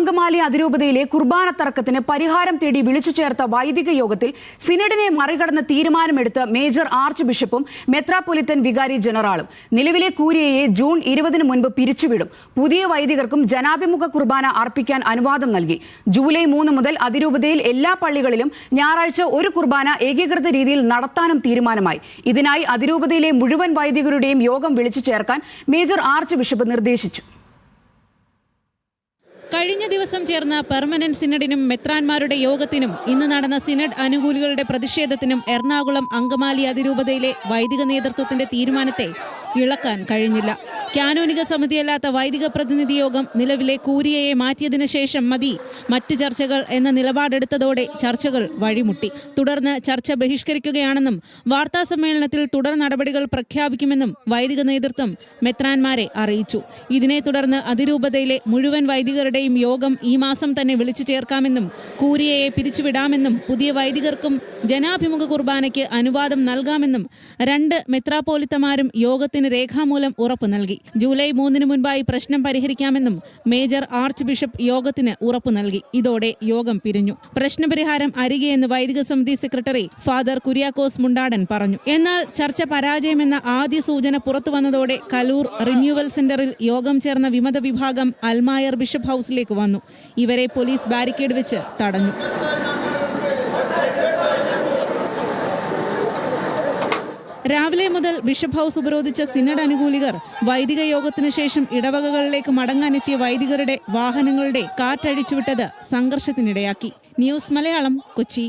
അങ്കമാലി അതിരൂപതയിലെ കുർബാന തർക്കത്തിന് പരിഹാരം തേടി വിളിച്ചു ചേർത്ത വൈദിക യോഗത്തിൽ സിനഡിനെ മറികടന്ന് തീരുമാനമെടുത്ത് മേജർ ആർച്ച് ബിഷപ്പും മെത്രാപൊലിത്തൻ വികാരി ജനറാളും. നിലവിലെ കൂരിയയെ ജൂൺ ഇരുപതിന് മുൻപ് പിരിച്ചുവിടും. പുതിയ വൈദികർക്കും ജനാഭിമുഖ കുർബാന അർപ്പിക്കാൻ അനുവാദം നൽകി. ജൂലൈ മൂന്ന് മുതൽ അതിരൂപതയിൽ എല്ലാ പള്ളികളിലും ഞായറാഴ്ച ഒരു കുർബാന ഏകീകൃത രീതിയിൽ നടത്താനും തീരുമാനമായി. ഇതിനായി അതിരൂപതയിലെ മുഴുവൻ വൈദികരുടെയും യോഗം വിളിച്ചു ചേർക്കാൻ മേജർ ആർച്ച് ബിഷപ്പ് നിർദ്ദേശിച്ചു. ദിവസം ചേർന്ന പെർമനന്റ് സിനഡിനും മെത്രാൻമാരുടെ യോഗത്തിനും ഇന്ന് നടന്ന സിനഡ് അനുകൂലികളുടെ പ്രതിഷേധത്തിനും എറണാകുളം അങ്കമാലി അതിരൂപതയിലെ വൈദിക നേതൃത്വത്തിന്റെ തീരുമാനത്തെ ഇളക്കാൻ കഴിഞ്ഞില്ല. കാനോനിക സമിതിയല്ലാത്ത വൈദിക പ്രതിനിധി യോഗം നിലവിലെ കൂരിയയെ മാറ്റിയതിനു ശേഷം മതി. മറ്റ് ചർച്ചകൾ എന്ന നിലപാടെടുത്തതോടെ ചർച്ചകൾ വഴിമുട്ടി. തുടർന്ന് ചർച്ച ബഹിഷ്കരിക്കുകയാണെന്നും വാർത്താ സമ്മേളനത്തിൽ തുടർ നടപടികൾ പ്രഖ്യാപിക്കുമെന്നും വൈദിക നേതൃത്വം മെത്രാൻമാരെ അറിയിച്ചു. ഇതിനെ തുടർന്ന് അതിരൂപതയിലെ മുഴുവൻ വൈദികരുടെയും യോഗം ഈ മാസം തന്നെ വിളിച്ചു ചേർക്കാമെന്നും കൂരിയയെ പിരിച്ചുവിടാമെന്നും പുതിയ വൈദികർക്കും ജനാഭിമുഖ കുർബാനയ്ക്ക് അനുവാദം നൽകാമെന്നും രണ്ട് മെത്രാപോലിത്തമാരും യോഗത്തിന് രേഖാമൂലം ഉറപ്പു നൽകി. ജൂലൈ മൂന്നിന് മുൻപായി പ്രശ്നം പരിഹരിക്കാമെന്നും മേജർ ആർച്ച് ബിഷപ്പ് യോഗത്തിന് ഉറപ്പു നൽകി. ഇതോടെ യോഗം പിരിഞ്ഞു. പ്രശ്നപരിഹാരം അരികെയെന്ന് വൈദിക സമിതി സെക്രട്ടറി ഫാദർ കുര്യാക്കോസ് മുണ്ടാടൻ പറഞ്ഞു. എന്നാൽ ചർച്ച പരാജയമെന്ന ആദ്യ സൂചന പുറത്തു വന്നതോടെ കലൂർ റിന്യൂവൽ സെന്ററിൽ യോഗം ചേർന്ന വിമത വിഭാഗം അൽമായർ ബിഷപ്പ് ഹൌസിലേക്ക് വന്നു. ഇവരെ പോലീസ് ബാരിക്കേഡ് വെച്ച് തടഞ്ഞു. രാവിലെ മുതൽ ബിഷപ്പ് ഹൌസ് ഉപരോധിച്ച സിനഡ് അനുകൂലികർ വൈദിക യോഗത്തിനു ശേഷം ഇടവകകളിലേക്ക് മടങ്ങാനെത്തിയ വൈദികരുടെ വാഹനങ്ങളുടെ കാറ്റഴിച്ചുവിട്ടത് സംഘർഷത്തിനിടയാക്കി. ന്യൂസ് മലയാളം കൊച്ചി.